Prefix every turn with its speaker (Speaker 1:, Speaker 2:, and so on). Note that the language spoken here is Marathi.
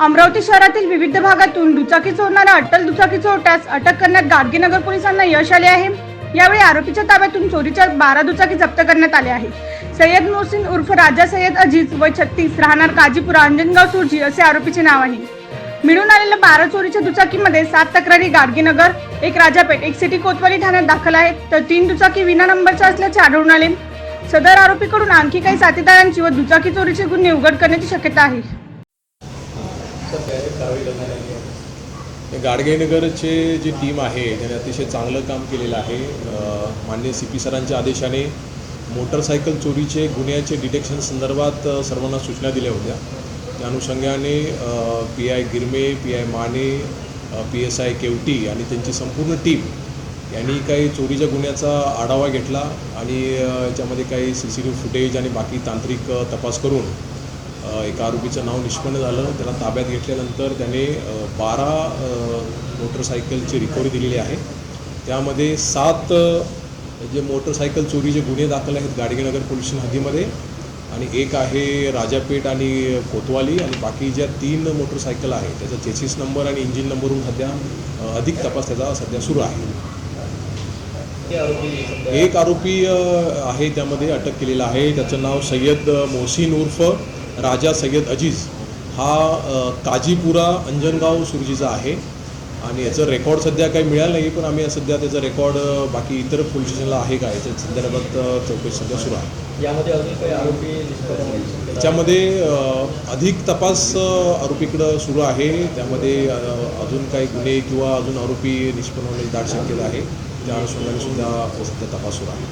Speaker 1: अमरावती शहरातील विविध भागातून दुचाकी चोरणाऱ्या अटल दुचाकी चोरट्यास अटक करण्यात गाडगेनगर पोलिसांना यश आले आहे. यावेळी आरोपीच्या ताब्यातून चोरीच्या बारा दुचाकी जप्त करण्यात आले आहे सय्यद मोहसिन उर्फ राजा सय्यद अजीज व छत्तीस राहणार काजीपुरा अंजनगाव सुरजी असे आरोपीचे नाव आहे. मिळून आलेल्या बारा चोरीच्या दुचाकीमध्ये सात तक्रारी गाडगेनगर एक राजापेठ एक सिटी कोतवाली ठाण्यात दाखल आहेत. तर तीन दुचाकी विना नंबरच्या असल्याचे आढळून आले. सदर आरोपीकडून आणखी काही साथीदारांची व दुचाकी चोरीचे गुन्हे उघड करण्याची शक्यता आहे.
Speaker 2: गाडगेनगरचे जी टीम आहे त्याने अतिशय चांगलं काम केलेलं आहे मान्य माननीय सी पी सरांच्या आदेशाने मोटरसायकल चोरीचे गुन्ह्याचे डिटेक्शन संदर्भात सर्वांना सूचना दिल्या होत्या. त्या अनुषंगाने P I Girme P I Mane P S I Kewati आणि त्यांची संपूर्ण टीम यांनी काही चोरीच्या गुन्ह्याचा आढावा घेतला आणि याच्यामध्ये काही C C T V footage आणि बाकी तांत्रिक तपास करून एका आरोपीचं नाव निष्पन्न झालं. त्याला ताब्यात घेतल्यानंतर त्याने बारा मोटरसायकलची रिकव्हरी दिलेली आहे. त्यामध्ये सात जे मोटरसायकल चोरीचे गुन्हे दाखल आहेत गाडगेनगर पोलीस हद्दीमध्ये आणि एक आहे राजापेठ आणि कोतवाली आणि बाकी ज्या तीन मोटरसायकल आहेत त्याचा चेसिस नंबर आणि इंजिन नंबरवरून सध्या अधिक तपास त्याचा सध्या सुरू आहे. एक आरोपी आहे त्यामध्ये अटक केलेला आहे. त्याचं नाव सय्यद मोहसिन उर्फ राजा सय्यद अजीज हा काजीपुरा अंजनगाव सुरजीचा आहे. आणि याचं रेकॉर्ड सध्या काही मिळालं नाही पण आम्ही सध्या त्याचं रेकॉर्ड बाकी इतर पोलीस स्टेशनला आहे का याच्या संदर्भात चौकशी सध्या सुरू आहे.
Speaker 3: यामध्ये अजून काही आरोपी?
Speaker 2: त्याच्यामध्ये अधिक तपास आरोपीकडं सुरू आहे. त्यामध्ये अजून काही गुन्हे किंवा अजून आरोपी निष्पन्न होण्याची दाट शक्यता आहे. त्या अनुषंगाने सुद्धा सध्या तपास सुरू आहे.